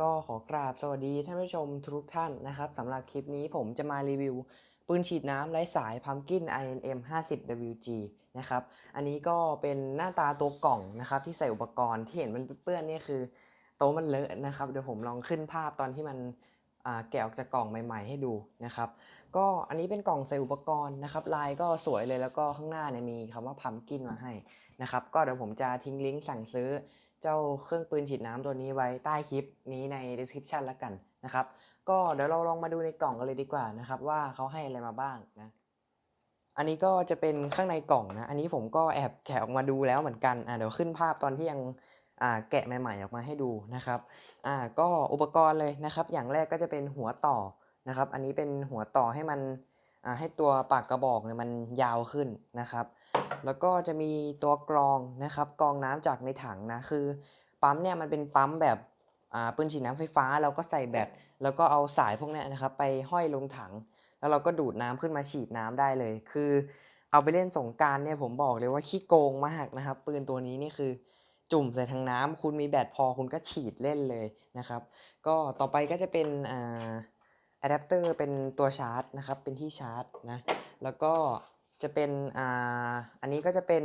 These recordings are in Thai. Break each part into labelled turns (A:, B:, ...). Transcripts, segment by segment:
A: ก็ขอกราบสวัสดีท่านผู้ชมทุกท่านนะครับสำหรับคลิปนี้ผมจะมารีวิว ปืนฉีดน้ำไร้สาย Pumpkin INM 50 WG นะครับอันนี้ก็เป็นหน้าตาตัวกล่องนะครับที่ใส่อุปกรณ์ที่เห็นมันเปื้อนๆนี่คือ โต๊ะมันเลอะนะครับเดี๋ยวผมลองขึ้นภาพตอนที่มันแกะออกจากกล่องใหม่ๆให้ดูนะครับ ก็อันนี้เป็นกล่องใส่อุปกรณ์นะครับ ลายก็สวยเลยแล้วก็ข้างหน้าเนี่ยมีคำว่า Pumpkin มาให้นะครับ ก็เดี๋ยวผมจะทิ้งลิงก์สั่งซื้อ เจ้าเครื่องปืนฉีดน้ำตัวนี้ไว้ใต้คลิปนี้ใน description ล้วกันนะครับ ก็เดี๋ยวเราลองมาดูในกล่องกันเลยดีกว่านะครับ ว่าเขาให้อะไรมาบ้างนะ อันนี้ก็จะเป็นข้างในกล่องนะ อันนี้ผมก็แอบแกะออกมาดูแล้วเหมือนกันอ่าเดี๋ยวขึ้นภาพตอนที่ยังอ่าแกะใหม่ๆออกมาให้ดูนะครับอ่าก็อุปกรณ์เลยนะครับ อย่างแรกก็จะเป็นหัวต่อนะครับ อันนี้เป็นหัวต่อให้มันอ่าให้ตัวปากกระบอกเนี่ยมันยาวขึ้นนะครับ แล้วก็จะมีตัวกรองนะครับกรองน้ำจากในถังนะคือปั๊มเนี่ยมันเป็นปั๊มแบบปืนฉีดน้ำไฟฟ้าเราก็ใส่แบตแล้วก็เอาสายพวกนี้นะครับไปห้อยลงถัง แล้วเราก็ดูดน้ำขึ้นมาฉีดน้ำได้เลย คือเอาไปเล่นสงการเนี่ยผมบอกเลยว่าขี้โกงมากนะครับ ปืนตัวนี้นี่คือจุ่มใส่ทางน้ำคุณมีแบตพอคุณก็ฉีดเล่นเลยนะครับ ก็ต่อไปก็จะเป็นอ่าอะแดปเตอร์เป็นตัวชาร์จนะครับเป็นที่ชาร์จนะแล้วก็ จะเป็นอ่าอันนี้ก็จะเป็น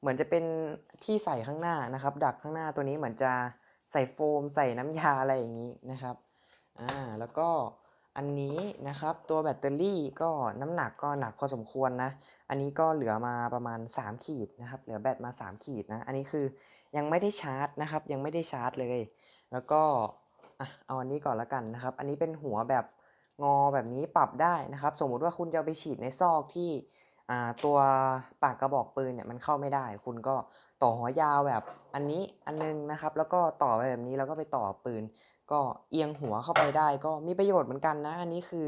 A: เหมือนจะเป็นที่ใส่ข้างหน้านะครับ ดักข้างหน้าตัวนี้เหมือนจะใส่โฟมใส่น้ำยาอะไรอย่างนี้นะครับอ่าแล้วก็อันนี้นะครับตัวแบตเตอรี่ก็น้ำหนักก็หนักพอสมควรนะ อันนี้ก็เหลือมาประมาณ 3 ขีดนะครับ เหลือแบตมา 3 ขีดนะ อันนี้คือยังไม่ได้ชาร์จนะครับ ยังไม่ได้ชาร์จเลย แล้วก็อะเอาอันนี้ก่อนละกันนะครับ อันนี้เป็นหัวแบบ งอแบบนี้ปรับได้นะครับ สมมุติว่าคุณจะไปฉีดในซอกที่ตัวปากกระบอกปืนเนี่ยมันเข้าไม่ได้ คุณก็ต่อหัวยาวแบบอันนี้อันนึงนะครับ แล้วก็ต่อไปแบบนี้แล้วก็ไปต่อปืน ก็เอียงหัวเข้าไปได้ ก็มีประโยชน์เหมือนกันนะ อันนี้คือ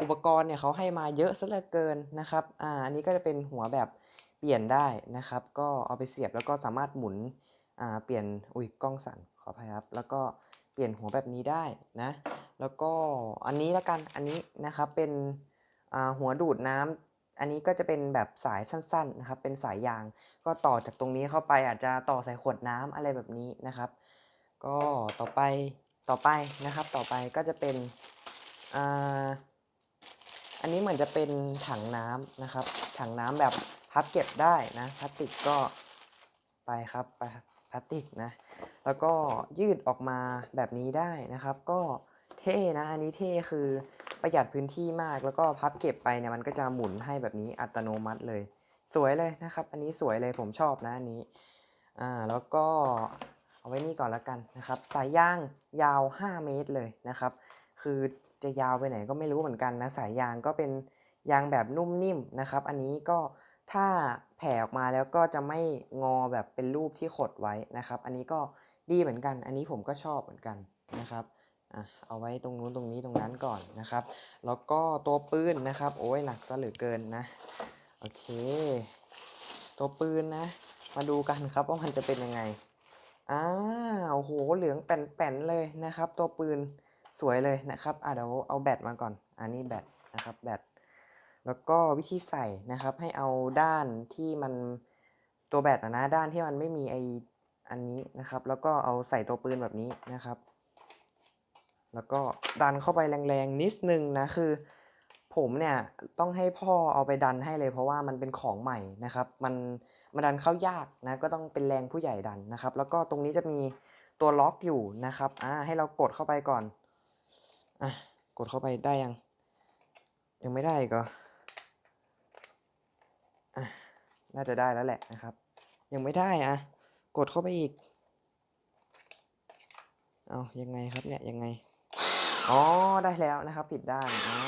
A: อุปกรณ์เนี่ยเขาให้มาเยอะซะเหลือเกินนะครับอ่าอันนี้ก็จะเป็นหัวแบบเปลี่ยนได้นะครับ ก็เอาไปเสียบแล้วก็สามารถหมุนอ่าเปลี่ยนอุ้ยกล้องสั่นขออภัยครับ แล้วก็เปลี่ยนหัวแบบนี้ได้นะ แล้วก็อันนี้ละกันอันนี้นะครับเป็นหัวดูดน้ำอันนี้ก็จะเป็นแบบสายสั้นๆนะครับเป็นสายยางก็ต่อจากตรงนี้เข้าไปอาจจะต่อใส่ขวดน้ำอะไรแบบนี้นะครับ ก็ต่อไปต่อไปนะครับต่อไปก็จะเป็นอ,อันนี้เหมือนจะเป็นถังน้ำนะครับ ถังน้ำแบบพับเก็บได้นะพลาสติกก็ไปครับไปพลาสติกนะแล้วก็ยืดออกมาแบบนี้ได้นะครับ ก็ ท่นะอันนี้เท่คือประหยัดพื้นที่มากแล้วก็พับเก็บไปเนี่ยมันก็จะหมุนให้แบบนี้อัตโนมัติเลย สวยเลยนะครับ อันนี้สวยเลยผมชอบนะอันนี้อ่าแล้วก็เอาไว้นี่ก่อนละกันนะครับ สายยางยาว 5 เมตรเลยนะครับ คือจะยาวไปไหนก็ไม่รู้เหมือนกันนะสายยางก็เป็นยางแบบนุ่มนิ่มนะครับ อันนี้ก็ถ้าแผ่ออกมาแล้วก็จะไม่งอแบบเป็นรูปที่ขดไว้นะครับ อันนี้ก็ดีเหมือนกัน อันนี้ผมก็ชอบเหมือนกันนะครับ อะเอาไว้ตรงนู้นตรงนี้ตรงนั้นก่อนนะครับ แล้วก็ตัวปืนนะครับ โอ้ยหนักซะเหลือเกินนะ โอเค ตัวปืนนะ มาดูกันครับว่ามันจะเป็นยังไงอ่าโอ้โหเหลืองแป่นๆเลยนะครับ ตัวปืนสวยเลยนะครับอะเดี๋ยวเอาแบตมาก่อน อันนี้แบตนะครับแบตแล้วก็วิธีใส่นะครับ ให้เอาด้านที่มันตัวแบตนะด้านที่มันไม่มีไออันนี้นะครับ แล้วก็เอาใส่ตัวปืนแบบนี้นะครับ แล้วก็ดันเข้าไปแรงๆนิดนึงนะคือ ผมเนี่ยต้องให้พ่อเอาไปดันให้เลยเพราะว่ามันเป็นของใหม่นะครับมันมันดันเข้ายากนะก็ต้องเป็นแรงผู้ใหญ่ดันนะครับ แล้วก็ตรงนี้จะมีตัวล็อกอยู่นะครับอ่าให้เรากดเข้าไปก่อนอะกดเข้าไปได้ยัง ยังไม่ได้ก็อะน่าจะได้แล้วแหละนะครับ ยังไม่ได้อะกดเข้าไปอีกเอายังไงครับเนี่ยยังไง อ๋อได้แล้วนะครับ ผิดด้านอ่า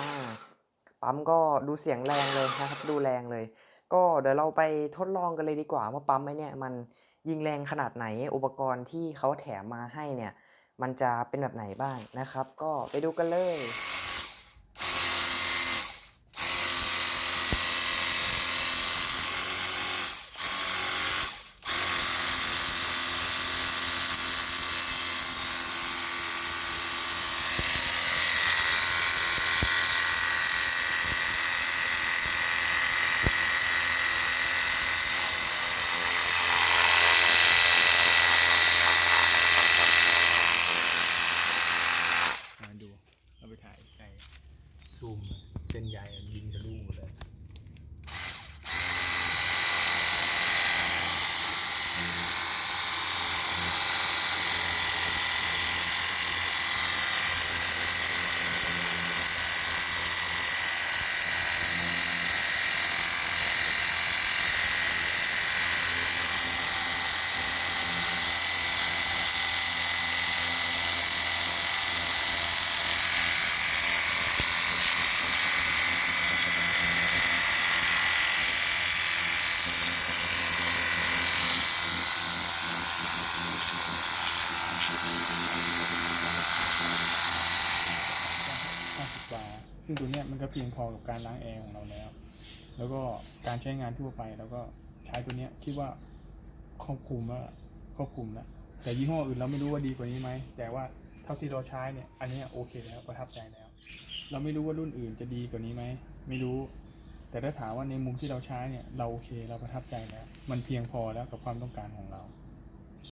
A: ปั๊มก็ดูเสียงแรงเลยนะครับ ดูแรงเลย ก็เดี๋ยวเราไปทดลองกันเลยดีกว่าว่าปั๊มไอ้เนี่ยมันยิงแรงขนาดไหนอุปกรณ์ที่เขาแถมมาให้เนี่ย มันจะเป็นแบบไหนบ้างนะครับ ก็ไปดูกันเลย ซูม
B: เส้นใยยิงทะลุเลย ซึ่งตัวเนี้ยมันก็เพียงพอกับการล้างแอร์ของเราแล้ว แล้วก็การใช้งานทั่วไปแล้วก็ใช้ตัวเนี้ยคิดว่าครอบคลุมแล้วล่ะครอบคลุมแล้วแต่ยี่ห้ออื่นเราไม่รู้ว่าดีกว่านี้ไหมแต่ว่าเท่าที่เราใช้เนี่ยอันนี้โอเคแล้วประทับใจแล้ว เราไม่รู้ว่ารุ่นอื่นจะดีกว่านี้ไหมไม่รู้ แต่ถ้าถามว่าในมุมที่เราใช้เนี่ยเราโอเคเราประทับใจแล้ว มันเพียงพอแล้วกับความต้องการของเรา